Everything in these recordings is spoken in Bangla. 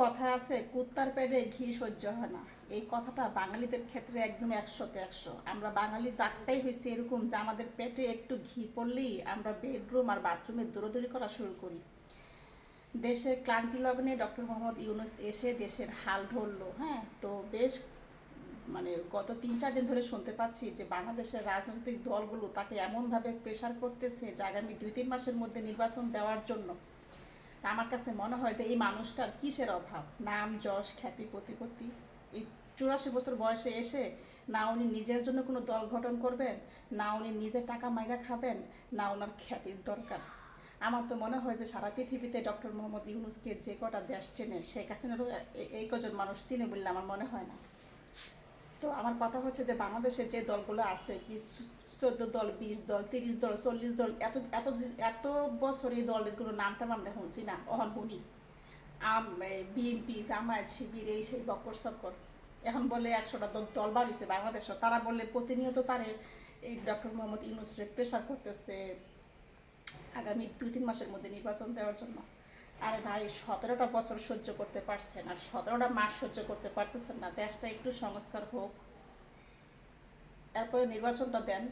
কথা আছে, কুত্তার পেটে ঘি সহ্য হয় না। এই কথাটা বাঙালিদের ক্ষেত্রে একদম একশোতে একশো। আমরা বাঙালি জাতটাই হয়েছে এরকম যে আমাদের পেটে একটু ঘি পড়লেই আমরা বেডরুম আর বাথরুমে দৌড়াদৌড়ি করা শুরু করি। দেশের ক্লান্তি লগ্নে ডক্টর মোহাম্মদ ইউনুস এসে দেশের হাল ধরলো হ্যাঁ? তো বেশ মানে গত তিন চার দিন ধরে শুনতে পাচ্ছি যে বাংলাদেশের রাজনৈতিক দলগুলো তাকে এমনভাবে প্রেশার করতেছে যে আগামী দুই তিন মাসের মধ্যে নির্বাচন দেওয়ার জন্য। তা আমার কাছে মনে হয় যে এই মানুষটার কিসের অভাব? নাম, যশ, খ্যাতি, প্রতিপত্তি? এই চুরাশি বছর বয়সে এসে না উনি নিজের জন্য কোনো দল গঠন করবেন, না উনি নিজে টাকা মাইরা খাবেন, না ওনার খ্যাতির দরকার। আমার তো মনে হয় যে সারা পৃথিবীতে ডক্টর মোহাম্মদ ইউনুসকে যে কটা দেশ চেনে, শেখ হাসিনারও এই কজন মানুষ চিনে বললে আমার মনে হয় না। তো আমার কথা হচ্ছে যে বাংলাদেশের যে দলগুলো আছে, কি চোদ্দ দল, বিশ দল, তিরিশ দল, চল্লিশ দল, এত এত এত বছর এই দলের কোনো নামটা আমরা শুনছি না, অহন শুনি আম বিএনপি, জামায়াত শিবির, এই সেই বকর সকর এখন বলে একশোটা দল দল বাড়িছে বাংলাদেশে তারা বললে প্রতিনিয়ত তারে এই ডক্টর মোহাম্মদ ইউনুসরে প্রেশার করতেছে আগামী দুই তিন মাসের মধ্যে নির্বাচন দেওয়ার জন্য। আরে ভাই, সতেরোটা বছর সহ্য করতে পারছেন, আর সতেরোটা মাস সহ্য করতে পারতেছেন না। দেশটা একটু সংস্কার হোক। এরপরে নির্বাচনটা দেন।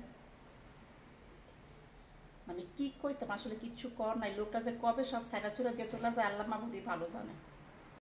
মানে কি কইতাম, আসলে কিচ্ছু কর নাই। লোকটা যে কবে সব সাইডা ছুড়ে গেছিল যে আল্লাহ মাহমুদি ভালো জানে।